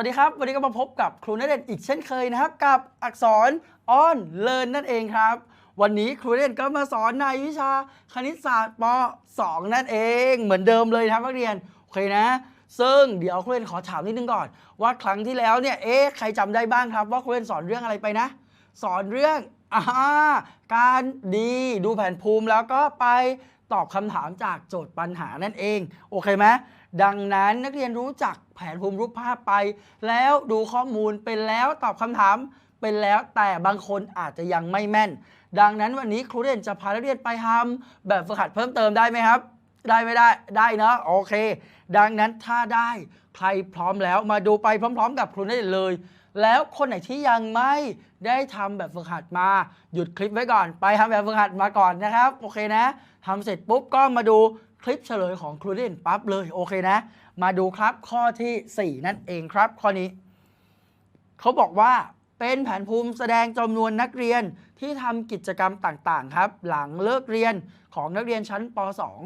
วัสดีครับ วันนี้ก็มาพบกับครูณเดชน์อีกเช่นเคยนะครับ กับอักษรออนเลินนั่นเองครับ วันนี้ครูณเดชน์ก็มาสอนในวิชาคณิตศาสตร์ป .2 นั่นเองเหมือนเดิมเลยนะครับนักเรียนโอเคนะ ซึ่งเดี๋ยวครูเดชน์ขอถามนิดนึงก่อน ว่าครั้งที่แล้วเนี่ยเอ๊ะใครจำได้บ้างครับ ว่าครูเดชน์สอนเรื่องอะไรไปนะ สอนเรื่องอ่า การดีดูแผนภูมิแล้วก็ไปตอบคำถามจากโจทย์ปัญหานั่นเอง โอเคไหมดังนั้นนักเรียนรู้จักแผนภูมิรูปภาพไป แล้วดูข้อมูลเป็นแล้วตอบคำถามเป็นแล้วแต่บางคนอาจจะยังไม่แม่น ดังนั้นวันนี้ครูเด่นจะพานักเรียนไปทำแบบฝึกหัดเพิ่มเติมได้ไหมครับ ได้ไม่ได้ได้เนาะโอเค ดังนั้นถ้าได้ใครพร้อมแล้วมาดูไปพร้อม ๆ กับครูได้เลย แล้วคนไหนที่ยังไม่ได้ทำแบบฝึกหัดมา หยุดคลิปไว้ก่อน ไปทำแบบฝึกหัดมาก่อนนะครับ โอเคนะทำเสร็จปุ๊บก็มาดูคลิปเฉลยของครูเด่นปั๊บเลย โอเคนะ มาดูครับข้อทีสี่ 4 นั่นเองครับ ข้อนี้ เขาบอกว่าเป็นแผนภูมิแสดงจำนวนนักเรียนที่ทำกิจกรรมต่างๆ ครับ หลังเลิกเรียนของนักเรียนชั้นป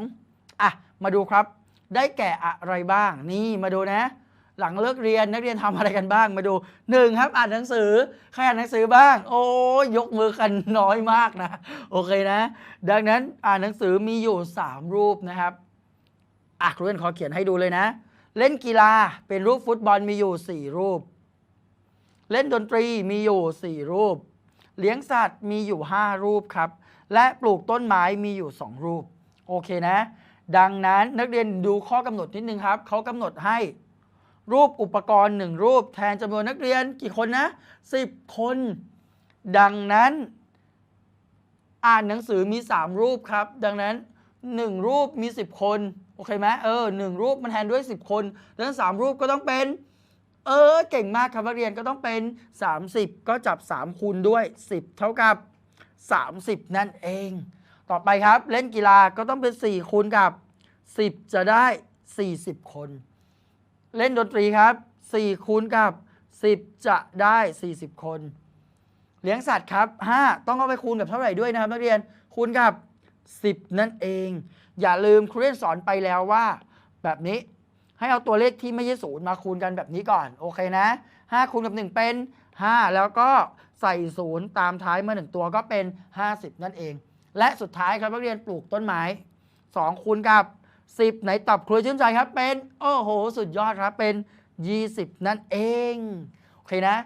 .2 อะ มาดูครับ ได้แก่อะไรบ้าง นี่มาดูนะ หลังเลิกเรียนนักเรียนทำอะไรกันบ้างมาดูหนึ่งครับ อ่านหนังสือใครอ่านหนังสือบ้าง โอ้ยยกมือกันน้อยมากนะ โอเคนะ ดังนั้นอ่านหนังสือมีอยู่ 3 รูปนะครับอะครูเรียนขอเขียนให้ดูเลยนะ เล่นกีฬาเป็นรูปฟุตบอลมีอยู่ 4 รูป เล่นดนตรีมีอยู่ 4 รูป เลี้ยงสัตว์มีอยู่ 5 รูปครับ และปลูกต้นไม้มีอยู่ 2 รูป โอเคนะ ดังนั้นนักเรียนดูข้อกำหนดนิดนึงครับเขากำหนดให้ รูปอุปกรณ์1รูปแทนจำนวนนักเรียนกี่คนนะ10 คน ดังนั้น อ่านหนังสือมี 3 รูปครับ ดังนั้น 1 รูปมี 10 คน โอเคไหมเออหนึ่งรูปมันแทนด้วย 10 คนดังนั้น3รูปก็ต้องเป็น เออ เก่งมากครับนักเรียนก็ต้องเป็น 30 ก็จับ 3 คูณด้วย 10 เท่ากับ 30 นั่นเอง ต่อไปครับ เล่นกีฬาก็ต้องเป็น 4 คูณกับ 10 จะได้ 40 คน เล่นดนตรีครับ4คูณกับ 10 จะได้ 40 คน เลี้ยงสัตว์ครับ 5 ต้องเอาไปคูณกับเท่าไหร่ด้วยนะครับนักเรียนคูณกับ 10 นั่นเอง อย่าลืมครูเรียนสอนไปแล้วว่า แบบนี้ให้เอาตัวเลขที่ไม่ใช่ศูนย์มาคูณกันแบบนี้ก่อน โอเคนะ 5 คูณกับ 1 เป็น 5 แล้วก็ใส่ศูนย์ตามท้ายมา1ตัวก็เป็น 50 นั่นเอง และสุดท้ายครับนักเรียนปลูกต้นไม้ 2 คูณกับ 10ไหนตอบครูชื่นใจครับ เป็น โอ้โห สุดยอดครับเป็น 20 นั่นเอง โอเคนะ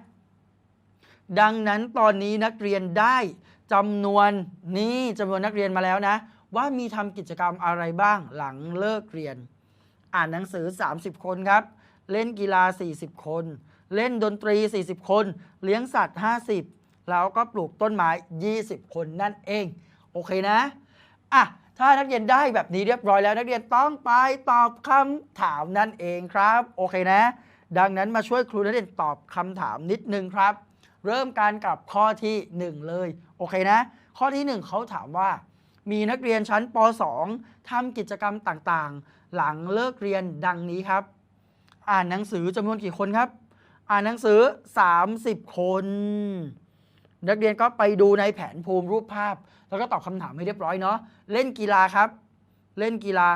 ดังนั้นตอนนี้นักเรียนได้จำนวนนี่จำนวนนักเรียนมาแล้วนะ ว่ามีทำกิจกรรมอะไรบ้างหลังเลิกเรียน อ่านหนังสือ 30 คนครับ เล่นกีฬา 40 คน เล่นดนตรี 40 คน เลี้ยงสัตว์ 50 แล้วก็ปลูกต้นไม้ 20 คนนั่นเอง โอเคนะ อะ ถ้านักเรียนได้แบบนี้เรียบร้อยแล้ว นักเรียนต้องไปตอบคำถามนั่นเองครับ โอเคนะ ดังนั้นมาช่วยครูนักเรียนตอบคำถามนิดนึงครับ เริ่มการกับข้อทีหนึ่1 เลยโอเคนะ ข้อที่ 1เขาถามว่า มีนักเรียนชั้นป .2 ทำกิจกรรมต่างๆ หลังเลิกเรียนดังนี้ครับ อ่านหนังสือจำนวนกี่คนครับ อ่านหนังสือ 30 คน นักเรียนก็ไปดูในแผนภูมิรูปภาพ แล้วก็ตอบคำถามให้เรียบร้อยเนาะเล่นกีฬาครับ เล่นกีฬา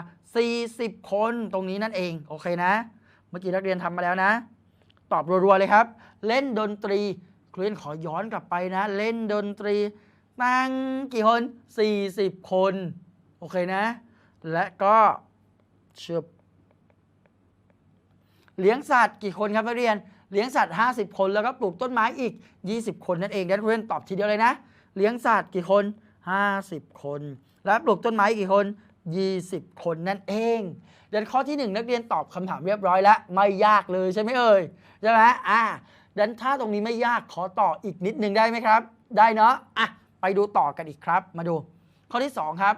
40 คนตรงนี้นั่นเองโอเคนะ เมื่อกี้นักเรียนทำมาแล้วนะ ตอบรัวๆเลยครับ เล่นดนตรีครูเรียนขอย้อนกลับไปนะ เล่นดนตรีตั้งกี่คน 40 คนโอเคนะ และก็เชือบเลี้ยงสัตว์กี่คนครับนักเรียน เลี้ยงสัตว์ 50 คนแล้วก็ปลูกต้นไม้อีก 20 คนนั่นเองนักเรียนตอบทีเดียวเลยนะ เลี้ยงสัตว์กี่คน 50 คน แล้วปลูกต้นไม้กี่คน 20 คนนั่นเองเดี๋ยวข้อที่ 1 นักเรียนตอบคำถามเรียบร้อยแล้ว ไม่ยากเลยใช่ไหมเอ่ยใช่ไหมอ่าดันถ้าตรงนี้ไม่ยากขอต่ออีกนิดนึงได้ไหมครับ ได้เนาะอะไปดูต่อกันอีกครับ มาดู ข้อที่ 2 ครับ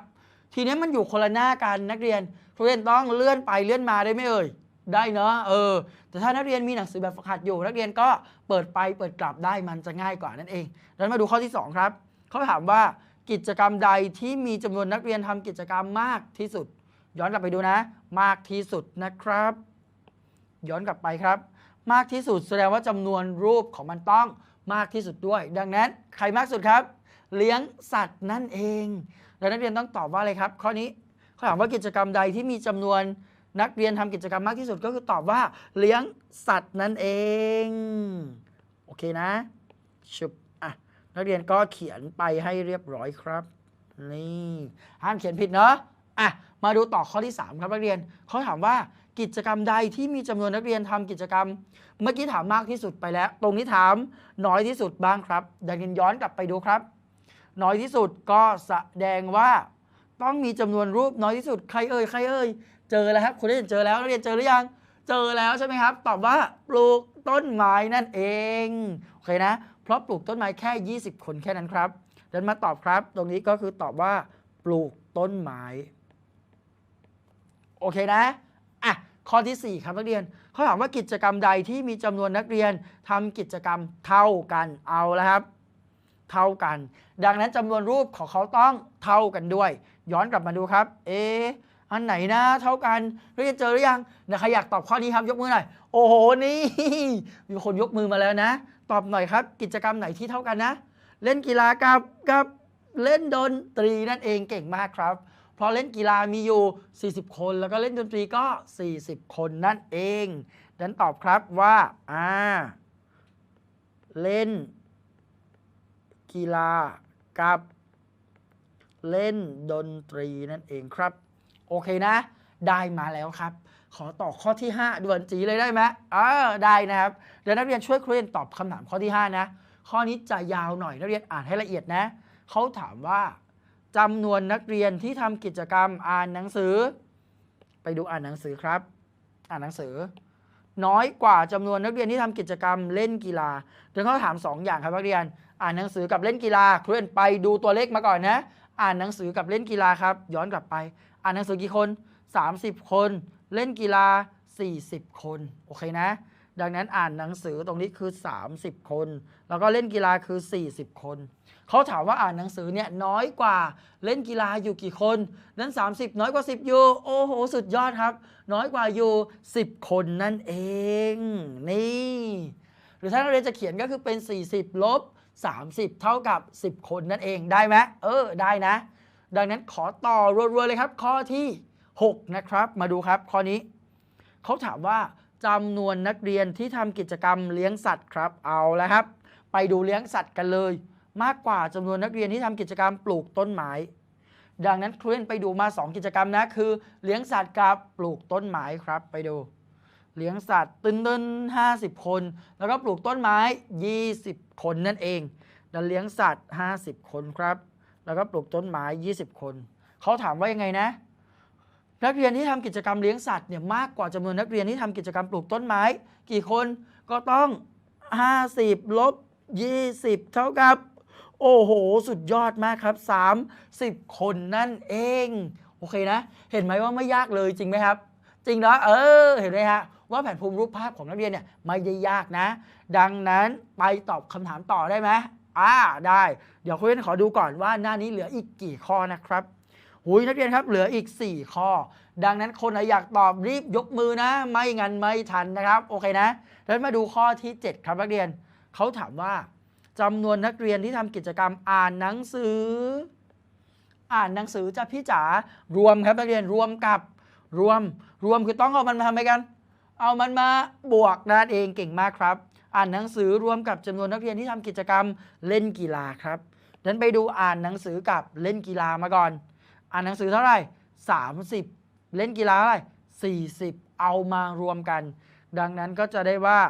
ทีนี้มันอยู่คนละหน้ากันนักเรียนนักเรียนต้องเลื่อนไปเลื่อนมาได้ไหมเอ่ยได้เนาะเออ แต่ถ้านักเรียนมีหนังสือแบบฝึกหัดอยู่ นักเรียนก็เปิดไปเปิดกลับได้มันจะง่ายกว่านั่นเองดันมาดูข้อที่ 2 ครับเขาถามว่า กิจกรรมใดที่มีจำนวนนักเรียนทำกิจกรรมมากที่สุด ย้อนกลับไปดูนะ มากที่สุดนะครับ ย้อนกลับไปครับ มากที่สุดแสดงว่าจำนวนรูปของมันต้องมากที่สุดด้วย ดังนั้นใครมากสุดครับ เลี้ยงสัตว์นั่นเอง แล้วนักเรียนต้องตอบว่าอะไรครับ ข้อนี้เขาถามว่ากิจกรรมใดที่มีจำนวนนักเรียนทำกิจกรรมมากที่สุดก็คือตอบว่าเลี้ยงสัตว์นั่นเอง โอเคนะชุบ นักเรียนก็เขียนไปให้เรียบร้อยครับ นี่ห้ามเขียนผิดเนาะอะมาดูต่อข้อที่ 3 ครับนักเรียนเขาถามว่ากิจกรรมใดที่มีจำนวนนักเรียนทำกิจกรรม เมื่อกี้ถามมากที่สุดไปแล้ว ตรงนี้ถามน้อยที่สุดบ้างครับดังนั้นย้อนกลับไปดูครับ น้อยที่สุดก็แสดงว่า ต้องมีจำนวนรูปน้อยที่สุดใครเอ่ยใครเอ่ยเจอแล้วครับคุณได้เจอแล้วนักเรียนเจอหรือยังเจอแล้วใช่ไหมครับ ตอบว่าปลูกต้นไม้นั่นเองโอเคนะ เพราะปลูกต้นไม้แค่ 20 คนแค่นั้นครับเดินมาตอบครับ ตรงนี้ก็คือตอบว่า ปลูกต้นไม้โอเคนะอะข้อที่ 4 ครับนักเรียนเขาถามว่ากิจกรรมใดที่มีจำนวนนักเรียนทำกิจกรรมเท่ากันเอาแล้วครับ เท่ากัน ดังนั้นจำนวนรูปของเขาต้องเท่ากันด้วย ย้อนกลับมาดูครับ เออันไหนนะเท่ากันเรียนเจอหรือยังนะใครอยากตอบข้อนี้ครับยกมือหน่อยโอ้โหนี่มีคนยกมือมาแล้วนะ ตอบหน่อยครับ กิจกรรมไหนที่เท่ากันนะ เล่นกีฬากับกับเล่นดนตรีนั่นเองเก่งมากครับ เพราะเล่นกีฬามีอยู่ 40 คน แล้วก็เล่นดนตรีก็ 40 คนนั่นเองดังนั้นตอบครับว่าอ่าเล่น กีฬากับเล่นดนตรีนั่นเองครับ โอเคนะ ได้มาแล้วครับ ขอต่อข้อที่ 5ด่วนจีเลยได้ไหมเออได้นะครับเดี๋ยวนักเรียนช่วยครูเรียนตอบคำถามข้อที่ 5 นะ ข้อนี้จะยาวหน่อยนักเรียนอ่านให้ละเอียดนะเขาถามว่าจำนวนนักเรียนที่ทำกิจกรรมอ่านหนังสือ ไปดูอ่านหนังสือครับ อ่านหนังสือ น้อยกว่าจำนวนนักเรียนที่ทำกิจกรรมเล่นกีฬาเดี๋ยวเขาถาม 2 อย่างครับนักเรียน อ่านหนังสือกับเล่นกีฬาครูเรียนไปดูตัวเลขมาก่อนนะ อ่านหนังสือกับเล่นกีฬาครับ ย้อนกลับไป อ่านหนังสือกี่คน 30 คน เล่นกีฬา 40 คน โอเคนะ ดังนั้นอ่านหนังสือตรงนี้คือ 30 คน แล้วก็เล่นกีฬาคือ 40 คนเขาถามว่าอ่านหนังสือเนี่ยน้อยกว่าเล่นกีฬาอยู่กี่คน นั้น 30 น้อยกว่า 10 อยู่ โอ้โห สุดยอดครับ น้อยกว่าอยู่ 10 คนนั่นเอง นี่ หรือถ้านักเรียนจะเขียนก็คือเป็น 40 ลบ 30 เท่ากับ 10 คนนั่นเองได้ไหมเออ ได้นะ ดังนั้นขอต่อรัวๆเลยครับ ข้อที่ 6 นะครับ มาดูครับ ข้อนี้ เขาถามว่าจำนวนนักเรียนที่ทำกิจกรรมเลี้ยงสัตว์ครับ เอาแล้วครับ ไปดูเลี้ยงสัตว์กันเลย มากกว่าจำนวนนักเรียนที่ทำกิจกรรมปลูกต้นไม้ ดังนั้นครูเรียนไปดูมา 2 กิจกรรมนะคือ เลี้ยงสัตว์กับปลูกต้นไม้ครับ ไปดู เลี้ยงสัตว์ตึนตึนห้าสิบคน แล้วก็ปลูกต้นไม้ 20 คนนั่นเองดันเลี้ยงสัตว์ 50 คนครับ แล้วก็ปลูกต้นไม้ 20 คน เขาถามว่ายังไงนะ นักเรียนที่ทำกิจกรรมเลี้ยงสัตว์เนี่ยมากกว่าจำนวนนักเรียนที่ทำกิจกรรมปลูกต้นไม้ กี่คนก็ต้อง 50 ลบ 20 เท่ากับ โอ้โห สุดยอดมากครับ 30 คนนั่นเอง โอเคนะ เห็นไหมว่าไม่ยากเลยจริงไหมครับ จริงนะเออ เห็นไหมฮะว่าแผนภูมิรูปภาพของนักเรียนเนี่ยไม่ได้ยากนะ ดังนั้นไปตอบคำถามต่อได้ไหมอ่าได้ เดี๋ยวคุณเรียนขอดูก่อนว่าหน้านี้เหลืออีกกี่ข้อนะครับ หุยนักเรียนครับเหลืออีก 4 ข้อ ดังนั้นคนไหนอยากตอบรีบยกมือนะ ไม่งั้นไม่ทันนะครับ โอเคนะแล้วมาดูข้อที่ 7 ครับนักเรียนเขาถามว่าจำนวนนักเรียนที่ทำกิจกรรมอ่านหนังสือ อ่านหนังสือจะพี่จ๋ารวมครับนักเรียนรวมกับรวม รวมคือต้องเอามันมาทำไมกัน เอามันมาบวกนั่นเองเก่งมากครับ อ่านหนังสือรวมกับจำนวนนักเรียนที่ทำกิจกรรมเล่นกีฬาครับนั้นไปดูอ่านหนังสือกับเล่นกีฬามาก่อน อ่านหนังสือเท่าไหร่ 30 เล่นกีฬาเท่าไหร่ 40 เอามารวมกัน ดังนั้นก็จะได้ว่า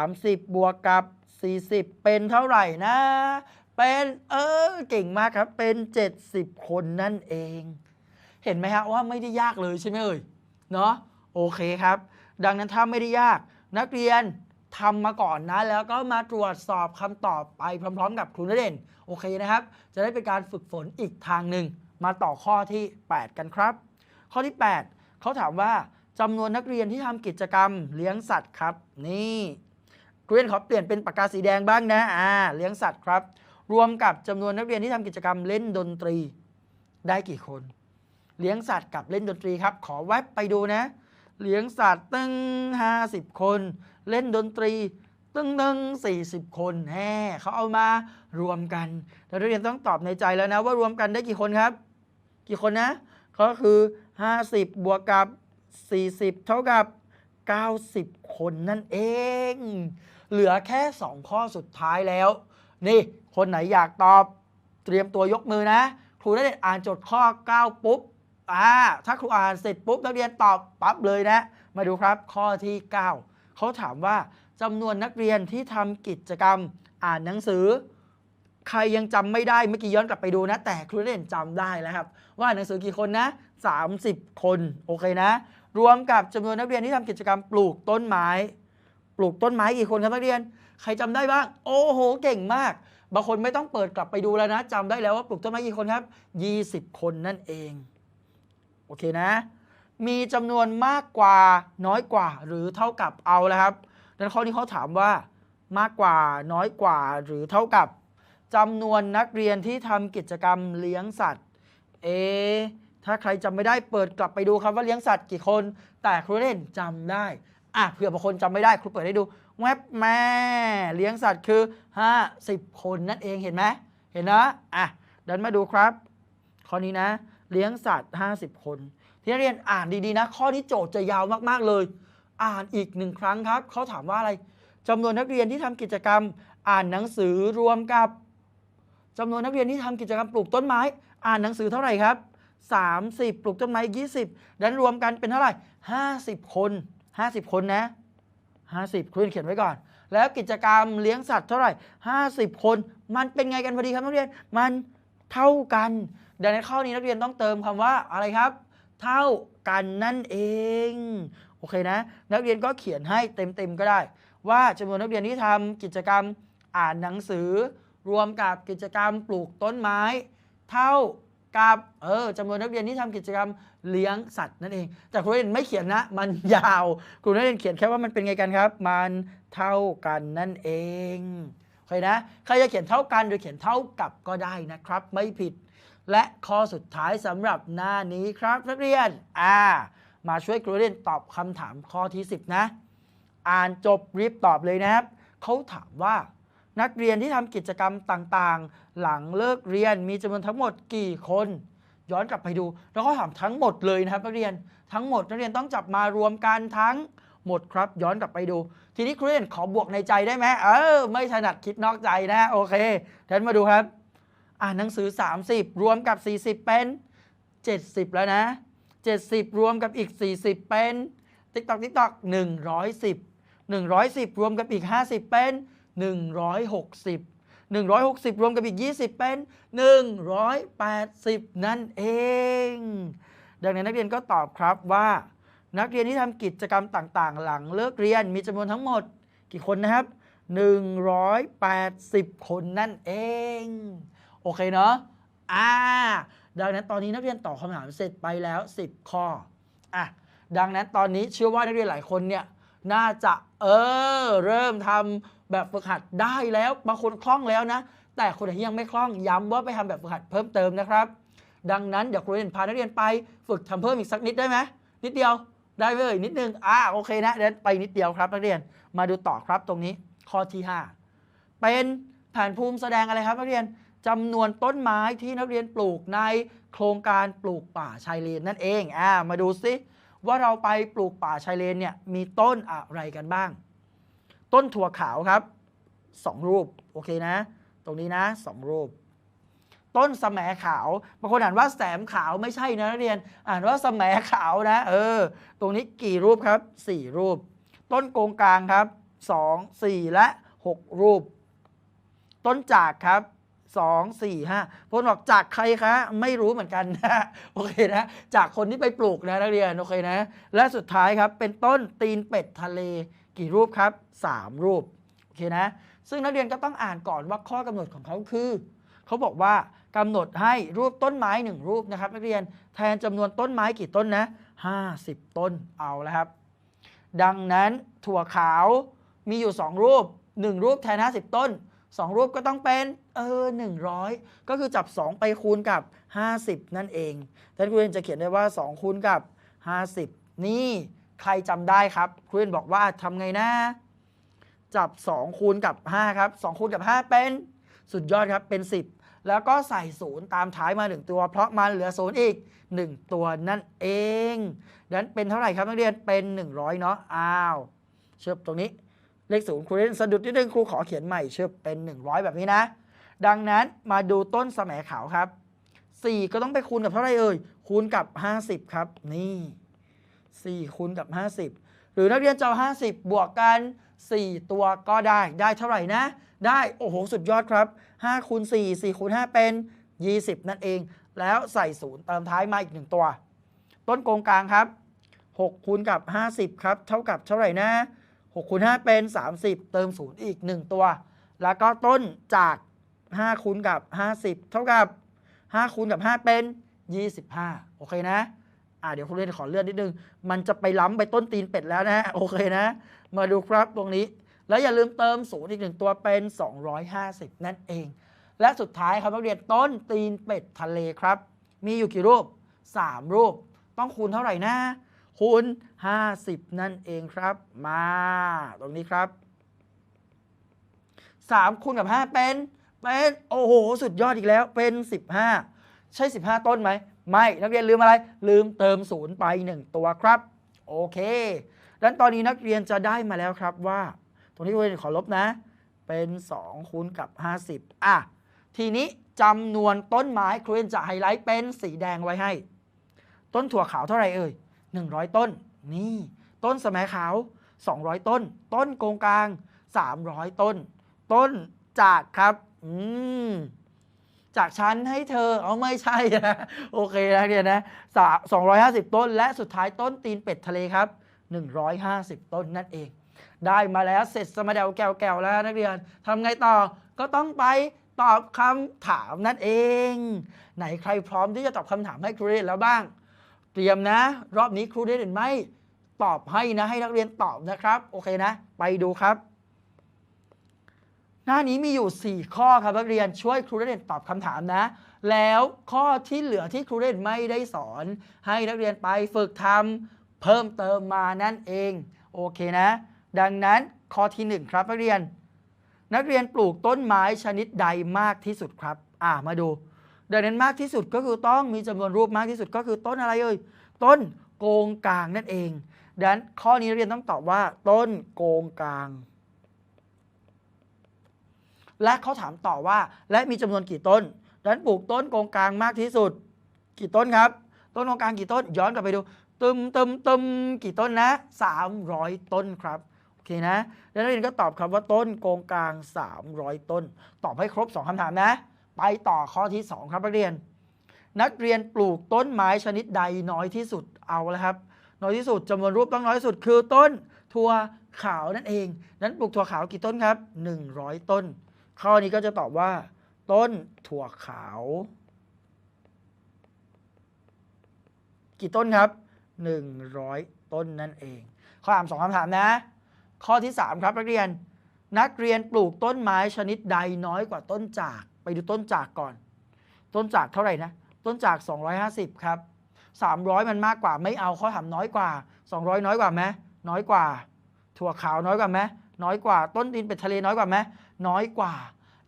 30 บวกกับ 40 เป็นเท่าไหร่นะ เป็นเออเก่งมากครับ เป็น 70 คนนั่นเอง เห็นไหมฮะว่าไม่ได้ยากเลยใช่ไหมเอ่ย เนาะโอเคครับ ดังนั้นถ้าไม่ได้ยากนักเรียน ทำมาก่อนนะ แล้วก็มาตรวจสอบคำตอบไปพร้อม ๆ กับครูนเด่นโอเคนะครับ จะได้เป็นการฝึกฝนอีกทางหนึ่งมาต่อข้อที่ 8 กันครับ ข้อที่ 8 เขาถามว่าจำนวนนักเรียนที่ทำกิจกรรมเลี้ยงสัตว์ครับ นี่ครูเรียนขอเปลี่ยนเป็นปากกาสีแดงบ้างนะอ่าเลี้ยงสัตว์ครับ รวมกับจำนวนนักเรียนที่ทำกิจกรรมเล่นดนตรีได้กี่คน เลี้ยงสัตว์กับเล่นดนตรีครับ ขอแวบไปดูนะ เลี้ยงสัตว์ตั้ง50คน เล่นดนตรีตั้งตั้ง40คนแฮ่เขาเอามารวมกันแล้วนักเรียนต้องตอบในใจแล้วนะว่ารวมกันได้กี่คนครับ กี่คนนะก็คือ 50 บวกกับ 40 เท่ากับ 90 คนนั่นเอง เหลือแค่ 2 ข้อสุดท้ายแล้ว นี่ คนไหนอยากตอบเตรียมตัวยกมือนะ ครูได้อ่านโจทย์ข้อ 9 ปุ๊บ อ่าถ้าครูอ่านเสร็จปุ๊บนักเรียนตอบปั๊บเลยนะ มาดูครับข้อที่ 9 เขาถามว่าจำนวนนักเรียนที่ทำกิจกรรมอ่านหนังสือ ใครยังจำไม่ได้เมื่อกี้ย้อนกลับไปดูนะ แต่ครูเด่นจำได้แล้วครับ ว่าหนังสือกี่คนนะ 30 คนโอเคนะ รวมกับจำนวนนักเรียนที่ทำกิจกรรมปลูกต้นไม้ ปลูกต้นไม้กี่คนครับนักเรียน ใครจำได้บ้าง โอ้โหเก่งมากบางคนไม่ต้องเปิดกลับไปดูแล้วนะจำได้แล้วว่าปลูกต้นไม้กี่คนครับ 20 คนนั่นเอง โอเคนะ มีจำนวนมากกว่าน้อยกว่าหรือเท่ากับเอาแล้วครับดังนั้นข้อนี้เขาถามว่ามากกว่าน้อยกว่าหรือเท่ากับจำนวนนักเรียนที่ทำกิจกรรมเลี้ยงสัตว์ เอ ถ้าใครจำไม่ได้เปิดกลับไปดูครับว่าเลี้ยงสัตว์กี่คน แต่ครูเล่นจำได้อะเผื่อบางคนจำไม่ได้ครูเปิดให้ดูแวบแม่เลี้ยงสัตว์คือ 50 คนนั่นเองเห็นไหมเห็นนะอะเดินมาดูครับ ข้อนี้นะ เลี้ยงสัตว์ 50 คนที่นักเรียนอ่านดีๆนะ ข้อนี้โจทย์จะยาวมากๆเลย อ่านอีกหนึ่งครั้งครับเขาถามว่าอะไรจำนวนนักเรียนที่ทำกิจกรรม อ่านหนังสือรวมกับจำนวนนักเรียนที่ทำกิจกรรมปลูกต้นไม้ อ่านหนังสือเท่าไหร่ครับ 30 ปลูกต้นไม้ 20ดันรวมกันเป็นเท่าไหร่ 50 คน 50 คนนะ 50คุณเขียนไว้ก่อน แล้วกิจกรรมเลี้ยงสัตว์เท่าไหร่ 50 คน มันเป็นไงกันพอดีครับนักเรียน มันเท่ากัน ดังนั้นข้อนี้นักเรียนต้องเติมคำว่าอะไรครับ เท่ากันนั่นเอง โอเคนะ นักเรียนก็เขียนให้เต็มๆก็ได้ ว่าจำนวนนักเรียนที่ทำกิจกรรมอ่านหนังสือ รวมกับกิจกรรมปลูกต้นไม้ เท่ากับเออจำนวนนักเรียนที่ทำกิจกรรมเลี้ยงสัตว์นั่นเอง แต่ครูนักเรียนไม่เขียนนะ มันยาวครูนักเรียนเขียนแค่ว่ามันเป็นไงกันครับ มันเท่ากันนั่นเองโอเคนะใครจะเขียนเท่ากันหรือเขียนเท่ากับก็ได้นะครับ ไม่ผิด และข้อสุดท้ายสำหรับหน้านี้ครับนักเรียนอ่ามาช่วยครูเรียนตอบคำถามข้อที่ 10 นะ อ่านจบรีบตอบเลยนะครับเขาถามว่า นักเรียนที่ทำกิจกรรมต่างๆ หลังเลิกเรียนมีจำนวนทั้งหมดกี่คน ย้อนกลับไปดู แล้วก็ถามทั้งหมดเลยนะครับนักเรียนทั้งหมดนักเรียนต้องจับมารวมกันทั้งหมดครับ ย้อนกลับไปดู ทีนี้ครูเรียนขอบวกในใจได้ไหมเออไม่ถนัดคิดนอกใจนะโอเคท่านมาดูครับ อ่านหนังสือ 30 รวมกับ 40 เป็น 70 แล้วนะ 70 รวมกับอีก 40 เป็นติ๊กตอกติ๊กตอก110 110 รวมกับอีก 50 เป็น 160 160 รวมกับอีก 20 เป็น 180 นั่นเอง ดังนั้นนักเรียนก็ตอบครับว่า นักเรียนที่ทำกิจกรรมต่างๆ หลังเลิกเรียนมีจำนวนทั้งหมดกี่คนนะครับ 180 คนนั่นเอง โอเคเนาะอ่าดังนั้นตอนนี้นักเรียนตอบคำถามเสร็จไปแล้ว 10 ข้ออะดังนั้นตอนนี้เชื่อว่านักเรียนหลายคนเนี่ยน่าจะเออเริ่มทำแบบฝึกหัดได้แล้วบางคนคล่องแล้วนะ แต่คนที่ยังไม่คล่องย้ำว่าไปทำแบบฝึกหัดเพิ่มเติมนะครับ ดังนั้นเดี๋ยวครูเรียนพานักเรียนไปฝึกทำเพิ่มอีกสักนิดได้ไหมนิดเดียวได้ไหมเอ่ยนิดนึงอ่าโอเคนะเดี๋ยวไปนิดเดียวครับนักเรียนมาดูต่อครับตรงนี้ข้อที่ 5 เป็นแผนภูมิแสดงอะไรครับนักเรียน จำนวนต้นไม้ที่นักเรียนปลูกในโครงการปลูกป่าชายเลนนั่นเองอ่ามาดูซิว่าเราไปปลูกป่าชายเลนเนี่ยมีต้นอะไรกันบ้าง ต้นถั่วขาวครับ 2 รูปโอเคนะ ตรงนี้นะ 2 รูป ต้นสแหมขาวบางคนอ่านว่าแสมขาวไม่ใช่นะนักเรียน อ่านว่าสแหมขาวนะ เออ ตรงนี้กี่รูปครับ 4 รูป ต้นโกงกลางครับ 2 4 และ 6 รูป ต้นจากครับ 2 4 5พลบอกจากใครคะ ไม่รู้เหมือนกันนะโอเคนะจากคนที่ไปปลูกนะนักเรียนโอเคนะ และสุดท้ายครับเป็นต้นตีนเป็ดทะเล กี่รูปครับ 3 รูปโอเคนะ ซึ่งนักเรียนก็ต้องอ่านก่อนว่าข้อกำหนดของเขาคือเขาบอกว่ากำหนดให้รูปต้นไม้หนึ่งรูปนะครับนักเรียนแทนจำนวนต้นไม้กี่ต้นนะ50 ต้นเอาแล้วครับ ดังนั้นถั่วขาวมีอยู่ 2 รูป 1 รูปแทน 50 ต้น 2 รูปก็ต้องเป็นเออ100 ก็คือจับ 2 ไปคูณกับ 50 นั่นเองท่านครูเรียนจะเขียนได้ว่า 2 คูณกับ 50 นี่ใครจำได้ครับครูเรียนบอกว่าทำไงนะ จับ 2 คูณกับ 5 ครับ 2 คูณกับ 5 เป็นสุดยอดครับเป็น 10 แล้วก็ใส่ศูนย์ตามท้ายมา 1 ตัว เพราะมันเหลือศูนย์อีก 1 ตัวนั่นเองดังนั้นเป็นเท่าไหร่ครับนักเรียนเป็น 100 เนาะอ้าวเชิบตรงนี้ เลขศูนย์ครูเล่นสะดุดนิดนึงครูขอเขียนใหม่เชิบเป็น 100 แบบนี้นะ ดังนั้นมาดูต้นสมขาวครับ 4 ก็ต้องไปคูณกับเท่าไรเอ่ยคูณกับ 50 ครับ นี่ 4 คูณกับ 50 หรือนักเรียนจะเอา50 บวกกัน 4 ตัวก็ได้ได้เท่าไหร่นะ ได้โอ้โหสุดยอดครับ5คูณ4 4คูณ5เป็น 20 นั่นเอง แล้วใส่ศูนย์เติมท้ายมาอีก 1 ตัว ต้นโกงกลางครับ6คูณกับ 50 ครับ เท่ากับเท่าไหร่นะ 6คูณ5เป็น 30 เติมศูนย์อีก 1 ตัว แล้วก็ต้นจาก 5คูณกับ 50 เท่ากับ 5คูณกับ 5 เป็น 25 โอเคนะอ่าเดี๋ยวคุณเรียนขอเลื่อนนิดนึง มันจะไปล้ำไปต้นตีนเป็ดแล้วนะ โอเคนะ มาดูครับตรงนี้ แล้วอย่าลืมเติมศูนย์อีกหนึ่งตัวเป็น 250 นั่นเอง และสุดท้ายครับนักเรียนต้นตีนเป็ดทะเลครับ มีอยู่กี่รูป 3 รูป ต้องคูณเท่าไหร่นะ คูณ 50 นั่นเองครับ มาตรงนี้ครับ 3 คูณกับ 5 เป็น เป็น โอ้โห สุดยอดอีกแล้วเป็น 15 ใช่ 15 ต้นไหม ไม่ นักเรียนลืมอะไร ลืมเติมศูนย์ไป 1 ตัวครับ โอเคดังนั้นตอนนี้นักเรียนจะได้มาแล้วครับว่า ตรงนี้เรียนขอลบนะ เป็น 2 คูณกับ 50 อะ ทีนี้จำนวนต้นไม้ครูเรียนจะไฮไลท์เป็นสีแดงไว้ให้ ต้นถั่วขาวเท่าไหร่เอ่ย 100 ต้น นี่ต้นสมัยขาว 200 ต้น ต้นโกงกลาง 300 ต้น ต้นจากครับ อืมจากชั้นให้เธอ เอาไม่ใช่นะโอเคนะเรียนนะสองร้อยห้าสิบต้น และสุดท้ายต้นตีนเป็ดทะเลครับ150ต้นนั่นเอง ได้มาแล้วเสร็จสมเดวแก้วๆแล้วนักเรียนทำไงต่อก็ต้องไปตอบคำถามนั่นเอง ไหนใครพร้อมที่จะตอบคำถามให้ครูเรียนแล้วบ้าง เตรียมนะ รอบนี้ครูได้เรียนไหมตอบให้นะให้นักเรียนตอบนะครับ โอเคนะ ไปดูครับ หน้านี้มีอยู่ 4 ข้อครับนักเรียนช่วยครูได้เรียนตอบคำถามนะ แล้วข้อที่เหลือที่ครูได้เรียนไม่ได้สอน ให้นักเรียนไปฝึกทำเพิ่มเติมมานั่นเอง โอเคนะ ดังนั้นข้อที่ 1 ครับนักเรียน นักเรียนปลูกต้นไม้ชนิดใดมากที่สุดครับ อ่ามาดู ดังนั้นมากที่สุดก็คือต้องมีจำนวนรูปมากที่สุดก็คือต้นอะไรเอ่ยต้นโกงกลางนั่นเองดังนั้นข้อนี้เรียนต้องตอบว่า ต้นโกงกลาง และเขาถามต่อว่า และมีจำนวนกี่ต้นดังนั้นปลูกต้นโกงกลางมากที่สุด กี่ต้นครับ ต้นโกงกลางกี่ต้น ย้อนกลับไปดูตึมตึมตึมกี่ต้นนะ 300 ต้นครับ โอเคนะแล้วนักเรียนก็ตอบครับว่าต้นโกงกลาง 300 ต้น ตอบให้ครบ 2คำถามนะ ไปต่อข้อที่ 2 ครับนักเรียน นักเรียนปลูกต้นไม้ชนิดใดน้อยที่สุดเอาแล้วครับ น้อยที่สุดจำนวนรูปต้องน้อยที่สุดคือต้นถั่วขาวนั่นเอง นั้นปลูกถั่วขาวกี่ต้นครับ 100 ต้น ข้อนี้ก็จะตอบว่า ต้นถั่วขาว กี่ต้นครับ 100 ต้นนั่นเอง ข้อถามสองคำถามนะ ข้อที่ 3 ครับนักเรียนนักเรียนปลูกต้นไม้ชนิดใดน้อยกว่าต้นจาก ไปดูต้นจากก่อน ต้นจากเท่าไหร่นะ ต้นจาก 250 ครับ 300 มันมากกว่าไม่เอาข้อถามน้อยกว่า 200 น้อยกว่าไหมน้อยกว่า ถั่วขาวน้อยกว่าไหมน้อยกว่า ต้นดินเป็ดทะเลน้อยกว่าไหมน้อยกว่า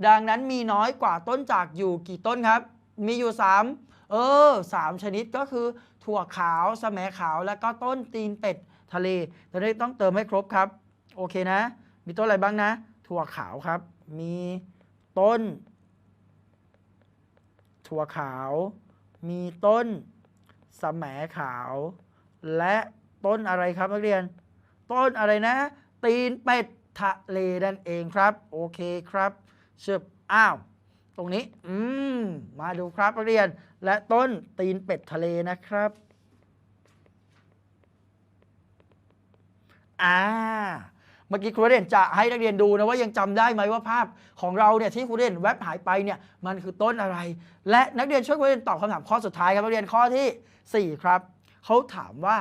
ดังนั้นมีน้อยกว่าต้นจากอยู่กี่ต้นครับ มีอยู่ 3 เออ3ชนิดก็คือ ถั่วขาวสะแหมขาวแล้วก็ต้นตีนเป็ดทะเลเราได้ต้องเติมให้ครบครับ โอเคนะ มีต้นอะไรบ้างนะ ถั่วขาวครับ มีต้น ถั่วขาว มีต้นสะแหมขาว และต้นอะไรครับนักเรียน ต้นอะไรนะ ตีนเป็ดทะเลนั่นเองครับ โอเคครับเชิบอ้าว ตรงนี้ อืม มาดูครับนักเรียน และต้นตีนเป็ดทะเลนะครับ อ่า มื่อกี้ครูเด่นจะให้นักเรียนดูนะว่ายังจำได้ไหมว่าภาพของเราเนี่ยที่ครูเด่นแวบหายไปเนี่ยมันคือต้นอะไร และนักเรียนช่วยครูเด่นตอบคำถามข้อสุดท้ายครับนักเรียนข้อที่ 4 ครับเขาถามว่า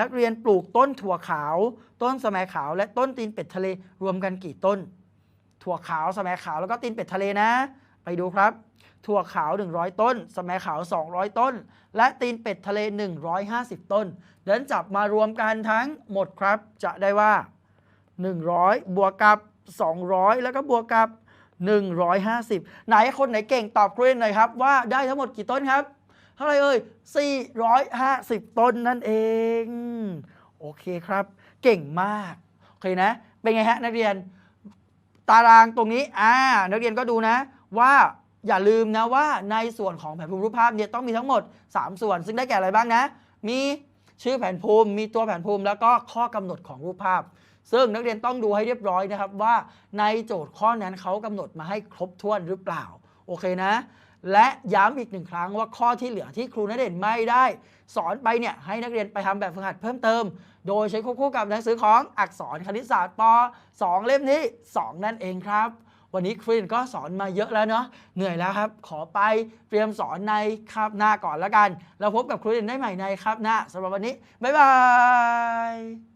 นักเรียนปลูกต้นถั่วขาว ต้นสมัยขาว และต้นตีนเป็ดทะเลรวมกันกี่ต้น ถั่วขาวสมัยขาวแล้วก็ตีนเป็ดทะเลนะ ไปดูครับ ถั่วขาว 100 ต้น สมัยขาว 200 ต้น และตีนเป็ดทะเล 150 ต้นเดินจับมารวมกันทั้งหมดครับ จะได้ว่า 100 บวกกับ 200 แล้วก็บวกกับ 150 ไหนคนไหนเก่งตอบครูเรียนหน่อยครับ ว่าได้ทั้งหมดกี่ต้นครับ เท่าไรเอ่ย 450 ต้นนั่นเอง โอเคครับ เก่งมาก โอเคนะ เป็นไงฮะนักเรียน ตารางตรงนี้อ่านักเรียนก็ดูนะว่าอย่าลืมนะว่าในส่วนของแผนภูมิรูปภาพเนี่ยต้องมีทั้งหมด 3 ส่วน ซึ่งได้แก่อะไรบ้างนะ มีชื่อแผนภูมิ มีตัวแผนภูมิ แล้วก็ข้อกำหนดของรูปภาพ ซึ่งนักเรียนต้องดูให้เรียบร้อยนะครับว่าในโจทย์ข้อนั้นเขากำหนดมาให้ครบถ้วนหรือเปล่า โอเคนะ และย้ำอีกหนึ่งครั้งว่าข้อที่เหลือที่ครูณเด่นไม่ได้ สอนไปเนี่ยให้นักเรียนไปทำแบบฝึกหัดเพิ่มเติม โดยใช้ควบคู่กับหนังสือของอักษรคณิตศาสตร์ป 2 เล่มนี้ 2 นั่นเองครับวันนี้ครูเด่นก็สอนมาเยอะแล้วเนาะเหนื่อยแล้วครับ ขอไปเตรียมสอนในคาบหน้าก่อนแล้วกันแล้วพบกับครูเด่นได้ใหม่ในคาบหน้าสำหรับวันนี้ บ๊ายบาย